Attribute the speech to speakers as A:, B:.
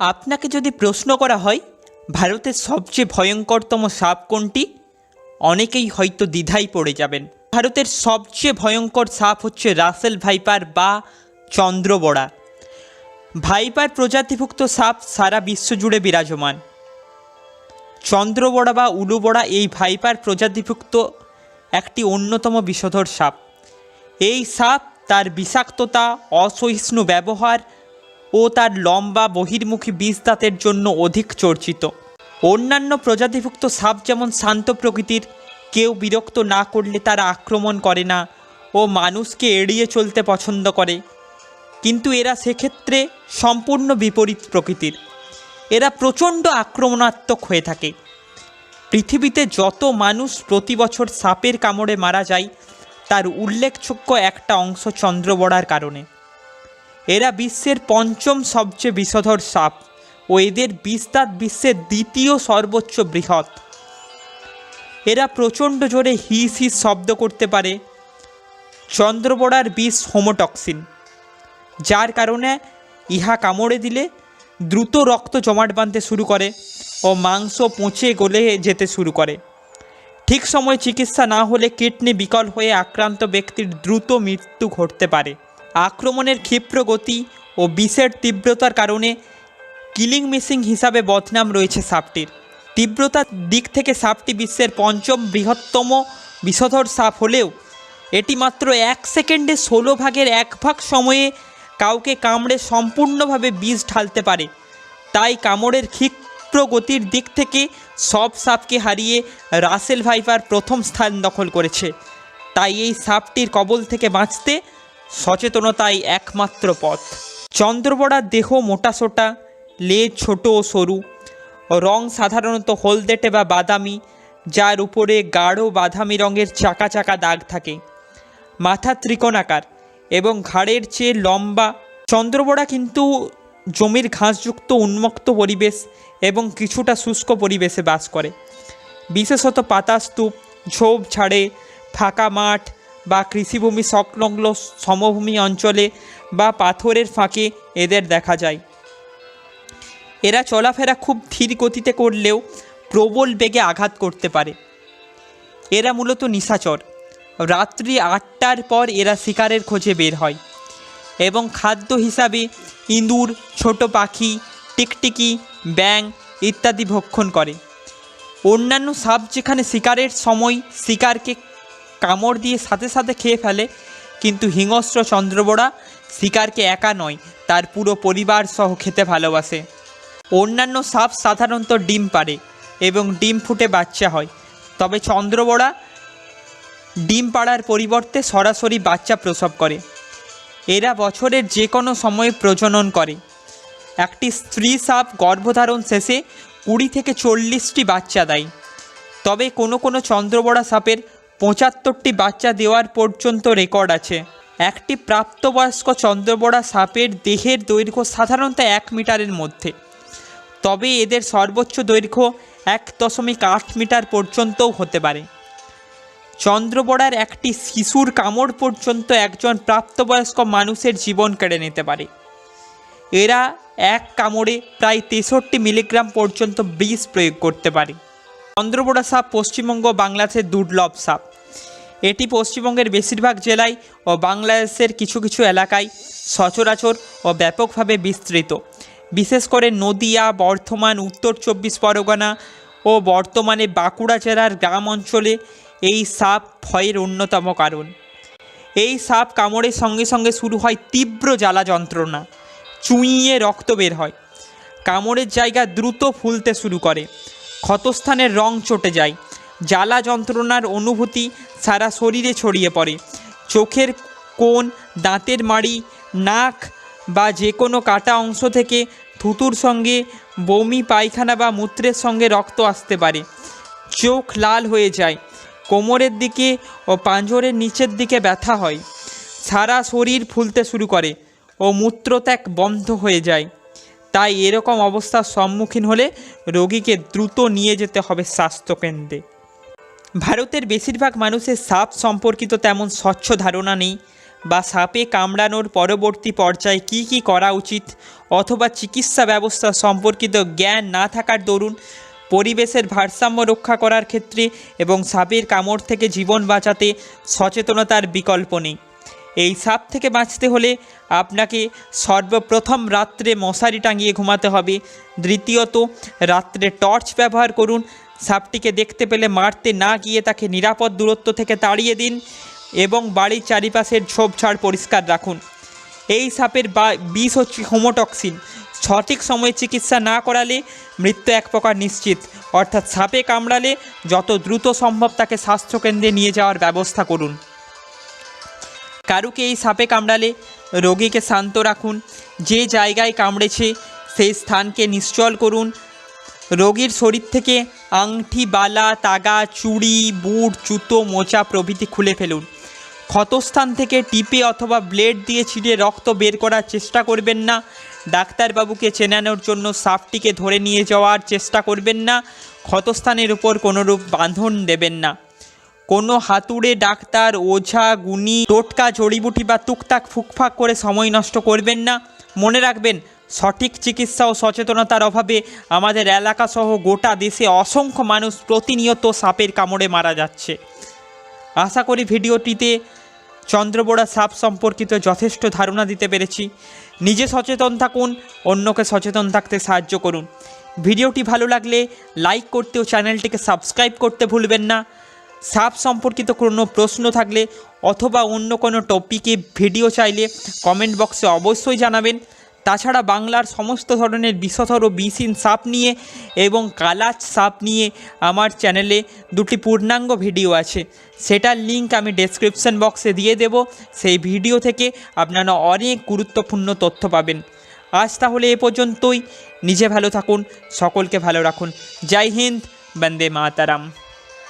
A: আপনাকে যদি প্রশ্ন করা হয়, ভারতের সবচেয়ে ভয়ঙ্করতম সাপ কোনটি? অনেকেই হয়তো দ্বিধায় পড়ে যাবেন। ভারতের সবচেয়ে ভয়ঙ্কর সাপ হচ্ছে রাসেল ভাইপার বা চন্দ্রবড়া। ভাইপার প্রজাতিভুক্ত সাপ সারা বিশ্ব জুড়ে বিরাজমান। চন্দ্রবড়া বা উলুবড়া এই ভাইপার প্রজাতিভুক্ত একটি অন্যতম বিষধর সাপ। এই সাপ তার বিষাক্ততা, অসহিষ্ণু ব্যবহার ও তার লম্বা বহির্মুখী বিষ দাঁতের জন্য অধিক চর্চিত। অন্যান্য প্রজাতিভুক্ত সাপ যেমন শান্ত প্রকৃতির, কেউ বিরক্ত না করলে তারা আক্রমণ করে না ও মানুষকে এড়িয়ে চলতে পছন্দ করে। কিন্তু এরা সেক্ষেত্রে সম্পূর্ণ বিপরীত প্রকৃতির। এরা প্রচণ্ড আক্রমণাত্মক হয়ে থাকে। পৃথিবীতে যত মানুষ প্রতি বছর সাপের কামড়ে মারা যায়, তার উল্লেখযোগ্য একটা অংশ চন্দ্রবড়ার কারণে। এরা বিশ্বের পঞ্চম সবচেয়ে বিষধর সাপ ও এদের বিস্তার বিশ্বের দ্বিতীয় সর্বোচ্চ বৃহৎ। এরা প্রচণ্ড জোরে হিস হিস শব্দ করতে পারে। চন্দ্রবড়ার বিষ হোমোটক্সিন, যার কারণে ইহা কামড়ে দিলে দ্রুত রক্ত জমাট বাঁধতে শুরু করে ও মাংস পচে গলে যেতে শুরু করে। ঠিক সময় চিকিৎসা না হলে কিডনি বিকল হয়ে আক্রান্ত ব্যক্তির দ্রুত মৃত্যু ঘটতে পারে। আক্রমণের ক্ষিপ্র গতি ও বিষের তীব্রতার কারণে কিলিং মিসিং হিসাবে বদনাম রয়েছে সাপটির। তীব্রতার দিক থেকে সাপটি বিশ্বের পঞ্চম বৃহত্তম বিষধর সাপ হলেও এটি মাত্র এক সেকেন্ডে ষোলো ভাগের এক ভাগ সময়ে কাউকে কামড়ে সম্পূর্ণভাবে বিষ ঢালতে পারে। তাই কামড়ের ক্ষিপ্র গতির দিক থেকে সব সাপকে হারিয়ে রাসেল ভাইপার প্রথম স্থান দখল করেছে। তাই এই সাপটির কবল থেকে বাঁচতে সচেতনতাই একমাত্র পথ। চন্দ্রবড়ার দেহ মোটাসোটা লেজ ছোট ও সরু। রং সাধারণত হলদেটে বা বাদামি, যার উপরে গাঢ় বাদামি রঙের চাকা চাকা দাগ থাকে। মাথা ত্রিকোণাকার এবং ঘাড়ের চেয়ে লম্বা। চন্দ্রবড়া কিন্তু জমির ঘাসযুক্ত উন্মুক্ত পরিবেশ এবং কিছুটা শুষ্ক পরিবেশে বাস করে। বিশেষত পাতাস্তূপ ঝোপ, ঝাড়ে, ফাঁকা মাঠ বা কৃষিভূমি সংলগ্ন সমভূমি অঞ্চলে বা পাথরের ফাঁকে এদের দেখা যায়। এরা চলাফেরা খুব ধীর গতিতে করলেও প্রবল বেগে আঘাত করতে পারে। এরা মূলত নিশাচর। রাত্রি আটটার পর এরা শিকারের খোঁজে বের হয় এবং খাদ্য হিসাবে ইঁদুর, ছোট পাখি, টিকটিকি ব্যাং ইত্যাদি ভক্ষণ করে। অন্যান্য সাপ যেখানে শিকারের সময় শিকারকে কামড় দিয়ে সাথে সাথে খেয়ে ফেলে। কিন্তু হিংস্র চন্দ্রবড়া শিকারকে একা নয়, তার পুরো পরিবার সহ খেতে ভালোবাসে। অন্যান্য সাপ সাধারণত ডিম পাড়ে এবং ডিম ফুটে বাচ্চা হয়। তবে চন্দ্রবড়া ডিম পাড়ার পরিবর্তে সরাসরি বাচ্চা প্রসব করে। এরা বছরের যে কোনো সময়ে প্রজনন করে। একটি স্ত্রী সাপ গর্ভধারণ শেষে কুড়ি থেকে চল্লিশটি বাচ্চা দেয়। তবে কোনো কোনো চন্দ্রবড়া সাপের পঁচাত্তরটি বাচ্চা দেওয়ার পর্যন্ত রেকর্ড আছে। একটি প্রাপ্তবয়স্ক চন্দ্রবড়া সাপের দেহের দৈর্ঘ্য সাধারণত এক মিটারের মধ্যে। তবে এদের সর্বোচ্চ দৈর্ঘ্য এক দশমিক আট মিটার পর্যন্তও হতে পারে। চন্দ্রবড়ার একটি শিশুর কামড় পর্যন্ত একজন প্রাপ্তবয়স্ক মানুষের জীবন কেড়ে নিতে পারে। এরা এক কামড়ে প্রায় তেষট্টি মিলিগ্রাম পর্যন্ত বিষ প্রয়োগ করতে পারে। চন্দ্রবড়া সাপ পশ্চিমবঙ্গ বাংলাদেশের দুর্লভ সাপ। এটি পশ্চিমবঙ্গের বেশিরভাগ জেলায় ও বাংলাদেশের কিছু কিছু এলাকায় সচরাচর ও ব্যাপকভাবে বিস্তৃত। বিশেষ করে নদিয়া, বর্ধমান, উত্তর চব্বিশ পরগনা ও বর্তমানে বাঁকুড়া জেলার গ্রাম অঞ্চলে এই সাপ ভয়ের অন্যতম কারণ। এই সাপ কামড়ের সঙ্গে সঙ্গে শুরু হয় তীব্র জ্বালা যন্ত্রণা, চুঁইয়ে রক্ত বের হয়। কামড়ের জায়গা দ্রুত ফুলতে শুরু করে। ক্ষতস্থানের রং চটে যায়। জ্বালা যন্ত্রণার অনুভূতি সারা শরীরে ছড়িয়ে পড়ে। চোখের কোণ, দাঁতের মাড়ি, নাক বা যে কোনো কাটা অংশ থেকে থুতুর সঙ্গে বমি, পায়খানা বা মূত্রের সঙ্গে রক্ত আসতে পারে। চোখ লাল হয়ে যায়, কোমরের দিকে ও পাঁজরের নিচের দিকে ব্যথা হয়। সারা শরীর ফুলতে শুরু করে ও মূত্রত্যাগ বন্ধ হয়ে যায়। তাই এরকম অবস্থার সম্মুখীন হলে রোগীকে দ্রুত নিয়ে যেতে হবে স্বাস্থ্যকেন্দ্রে। ভারতের বেশিরভাগ মানুষের সাপ সম্পর্কিত তেমন স্বচ্ছ ধারণা নেই। বা সাপে কামড়ানোর পরবর্তী পর্যায়ে কি কি করা উচিত অথবা চিকিৎসা ব্যবস্থা সম্পর্কিত জ্ঞান না থাকার দরুন পরিবেশের ভারসাম্য রক্ষা করার ক্ষেত্রে এবং সাপের কামড় থেকে জীবন বাঁচাতে সচেতনতার বিকল্প নেই। এই সাপ থেকে বাঁচতে হলে আপনাকে সর্বপ্রথম রাত্রে মশারি টাঙিয়ে ঘুমাতে হবে। দ্বিতীয়ত, রাত্রে টর্চ ব্যবহার করুন। সাপটিকে দেখতে পেলে মারতে না গিয়ে তাকে নিরাপদ দূরত্ব থেকে তাড়িয়ে দিন এবং বাড়ির চারিপাশের ঝোপঝাড় পরিষ্কার রাখুন। এই সাপের বিষ হচ্ছে হোমোটক্সিন। সঠিক সময়ে চিকিৎসা না করালে মৃত্যু এক প্রকার নিশ্চিত। অর্থাৎ সাপে কামড়ালে যত দ্রুত সম্ভব তাকে স্বাস্থ্যকেন্দ্রে নিয়ে যাওয়ার ব্যবস্থা করুন। কারুকে এই সাপে কামড়ালে রোগীকে শান্ত রাখুন। যে জায়গায় কামড়েছে, সেই স্থানকে নিশ্চল করুন। রোগীর শরীর থেকে আংটি বালা, তাগা, চুড়ি, বুট, জুতো, মোচা প্রভৃতি খুলে ফেলুন। ক্ষতস্থান থেকে টিপে অথবা ব্লেড দিয়ে ছিঁড়ে রক্ত বের করার চেষ্টা করবেন না। ডাক্তারবাবুকে চেনানোর জন্য সাপটিকে ধরে নিয়ে যাওয়ার চেষ্টা করবেন না। ক্ষতস্থানের উপর কোনোরূপ বাঁধন দেবেন না। কোনো হাতুড়ে ডাক্তার, ওঝা, গুণী, টোটকা, জড়িবুটি বা টুকটাক ফুকফাক করে সময় নষ্ট করবেন না। মনে রাখবেন, সঠিক চিকিৎসা ও সচেতনতার অভাবে আমাদের এলাকাসহ গোটা দেশে অসংখ্য মানুষ প্রতিনিয়ত সাপের কামড়ে মারা যাচ্ছে। আশা করি ভিডিওটিতে চন্দ্রবোড়া সাপ সম্পর্কিত যথেষ্ট ধারণা দিতে পেরেছি। নিজে সচেতন থাকুন, অন্যকে সচেতন থাকতে সাহায্য করুন। ভিডিওটি ভালো লাগলে লাইক করতে ও চ্যানেলটিকে সাবস্ক্রাইব করতে ভুলবেন না। সাপ সম্পর্কিত কোনো প্রশ্ন থাকলে অথবা অন্য কোনো টপিকে ভিডিও চাইলে কমেন্ট বক্সে অবশ্যই জানাবেন। তাছাড়া বাংলার সমস্ত ধরনের বিষধর ও সাপ নিয়ে এবং কালাচ সাপ নিয়ে আমার চ্যানেলে দুটি পূর্ণাঙ্গ ভিডিও আছে। সেটার লিংক আমি ডেসক্রিপশন বক্সে দিয়ে দেব। সেই ভিডিও থেকে আপনারা অনেক গুরুত্বপূর্ণ তথ্য পাবেন। আজ তাহলে এ পর্যন্তই। নিজে ভালো থাকুন, সকলকে ভালো রাখুন। জয় হিন্দ, বন্দে মাতারাম।